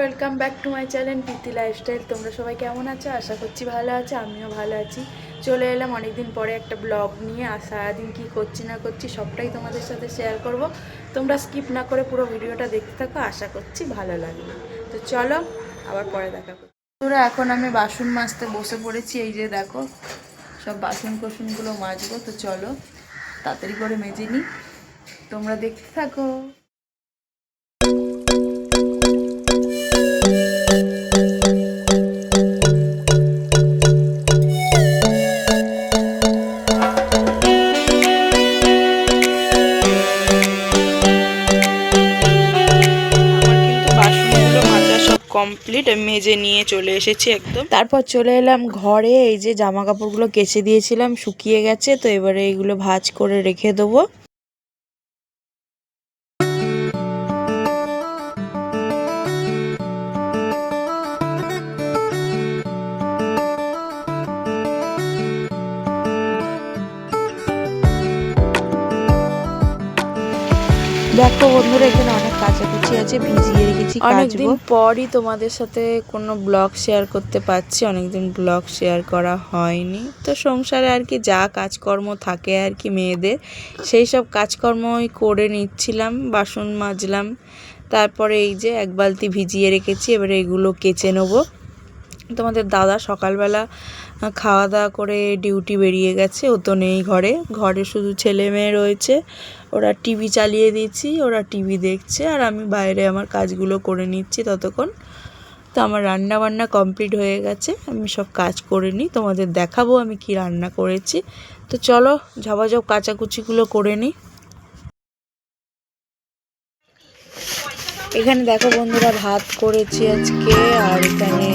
Welcome back to my channel Preeti lifestyle তোমরা সবাই কেমন আছো? আশা করছি ভালো আছো, আমিও ভালো আছি। চলে এলাম অনেকদিন পরে একটা ব্লগ নিয়ে, আর সারাদিন কী করছি না করছি সবটাই তোমাদের সাথে শেয়ার করব। তোমরা স্কিপ না করে পুরো ভিডিওটা দেখতে থাকো, আশা করছি ভালো লাগবে। তো চলো, আবার পরে দেখা করছি তোরা এখন আমি বাসন মাজতে বসে পড়েছি, এই যে দেখো, সব বাসন কোসনগুলো মাজবো, তো চলো, তাড়াতাড়ি করে মেজে নিই। তোমরা দেখতে থাকো। মাজা আমি কমপ্লিট মেজে নিয়ে চলে এসেছি একদম। তারপর চলে এলাম ঘরে, এই যে জামা কাপড়গুলো কেচে দিয়েছিলাম, শুকিয়ে গেছে, তো এবারে এইগুলো ভাজ করে রেখে দেবো। দেখো বন্ধুরা এখানে অনেক কাচাকুচি আছে, ভিজিয়ে রেখেছি অনেকদিন পরই তোমাদের সাথে কোনো ব্লগ শেয়ার করতে পারছি, অনেকদিন ব্লগ শেয়ার করা হয়নি। তো সংসারে আর কি যা কাজকর্ম থাকে আর কি মেয়েদের, সেই সব কাজকর্মই করে নিচ্ছিলাম, বাসন মাজলাম, তারপরে এই যে এক বালতি ভিজিয়ে রেখেছি, এবারে এগুলো কেচে নেব। তোমাদের দাদা সকালবেলা খাওয়া দাওয়া করে ডিউটি বেরিয়ে গেছে, ও তো নেই ঘরে। ঘরে শুধু ছেলে মেয়ে রয়েছে। ওরা টিভি চালিয়ে দিয়েছি ওরা টিভি দেখছে, আর আমি বাইরে আমার কাজগুলো করে নিচ্ছি ততক্ষণ। তো আমার রান্না বান্না কমপ্লিট হয়ে গেছে, আমি সব কাজ করে নিই, তোমাদের দেখাবো আমি কি রান্না করেছি। তো চলো, ঝাপাঝপ কাচাকুচিগুলো করে নিই। এখানে দেখো বন্ধুরা, ভাত করেছি আজকে, আর এখানে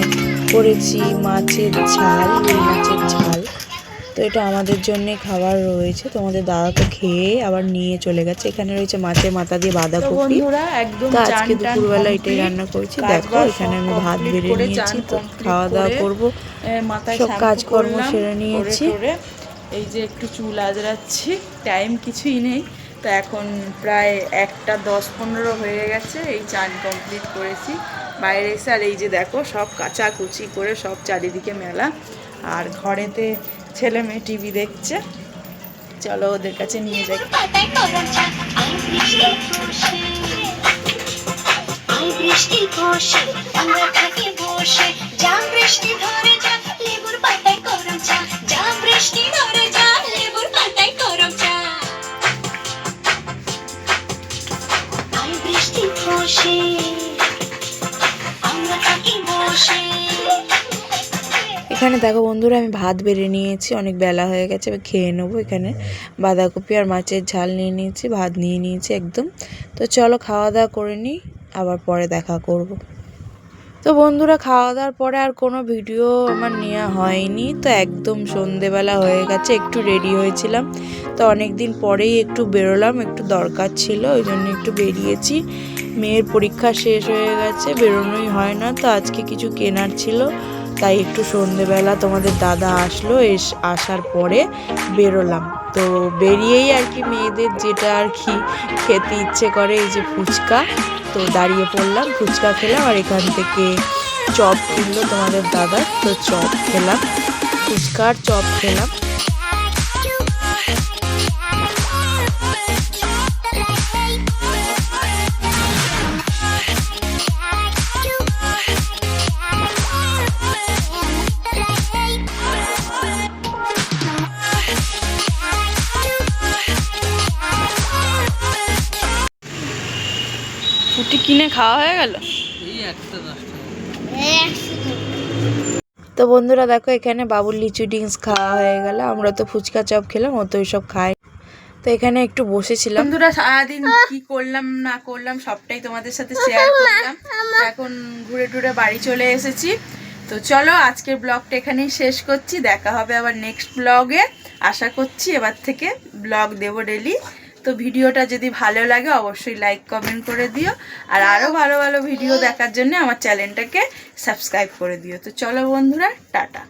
করেছি মাছের ঝাল রুই মাছের ঝাল। তো এটা আমাদের জন্যে খাবার রয়েছে। তোমাদের দাদা তো খেয়ে আবার নিয়ে চলে গেছে। এখানে রয়েছে মাছের মাথা দিয়ে বাঁধাকপি। তো আজকে দুপুরবেলা এটাই রান্না করেছি। দেখো এখানে আমি ভাত বেড়ে নিয়েছি। তো খাওয়া দাওয়া করব। সব কাজকর্ম সেরে নিয়েছি। এই যে একটু চুল আজরাচ্ছি টাইম কিছুই নেই। তো এখন প্রায় একটা দশ পনেরো হয়ে গেছে এই চান কমপ্লিট করেছি। বাইরে এসে আর এই যে দেখো, সব কাচাকুচি করে সব চারিদিকে মেলা। আর ঘরেতে ছেলে মেয়ে টিভি দেখছে। চলো ওদের কাছে নিয়ে যাই। বৃষ্টি বসে আমরা থাকি বসে। যা বৃষ্টি এখানে দেখো বন্ধুরা, আমি ভাত বেড়ে নিয়েছি, অনেক বেলা হয়ে গেছে, এবার খেয়ে নেব এখানে। বাঁধাকপি আর মাছের ঝাল নিয়ে নিয়েছি, ভাত নিয়ে নিয়েছি একদম। তো চলো খাওয়া দাওয়া করে নিই, আবার পরে দেখা করব। তো বন্ধুরা খাওয়া দাওয়ার পরে আর কোনো ভিডিও আমার নেওয়া হয়নি, তো একদম সন্ধেবেলা হয়ে গেছে, একটু রেডি হয়েছিলাম। তো অনেক দিন পরেই একটু বেরোলাম, একটু দরকার ছিল, ওই জন্য একটু বেরিয়েছি। মেয়ের পরীক্ষা শেষ হয়ে গেছে, বেরোনোই হয় না, তো আজকে কিছু কেনার ছিল। তাই একটু সন্ধেবেলা তোমাদের দাদা আসলো, এস, আসার পরে বেরোলাম। তো বেরিয়েই আর কি মেয়েদের যেটা আর কি খেতে ইচ্ছে করে, এই যে ফুচকা। তো দাঁড়িয়ে পড়লাম, ফুচকা খেলাম, আর এখান থেকে চপ কিনলো তোমাদের দাদা, তো চপ খেলাম। ফুচকা আর চপ খেলাম। ফুটি কিনে খাওয়া হয়ে গেল? তো বন্ধুরা দেখো এখানে বাবুর লিচু ডিংস খাওয়া হয়ে গেল। আমরা তো ফুচকা চপ খেলাম ও তো সব খাই তো এখানে একটু বসেছিলাম। বন্ধুরা সারাদিন কি করলাম না করলাম সবটাই তোমাদের সাথে শেয়ার করলাম। এখন ঘুরে টুরে বাড়ি চলে এসেছি। তো চলো আজকের ব্লগটা এখানেই শেষ করছি। দেখা হবে আবার নেক্সট ব্লগে আশা করছি এবার থেকে ব্লগ দেবো ডেলি তো ভিডিওটা যদি ভালো লাগে, অবশ্যই লাইক কমেন্ট করে দিও। আর আরও ভালো ভালো ভিডিও দেখার জন্য আমার চ্যানেলটাকে সাবস্ক্রাইব করে দিও। তো চলো বন্ধুরা, টাটা।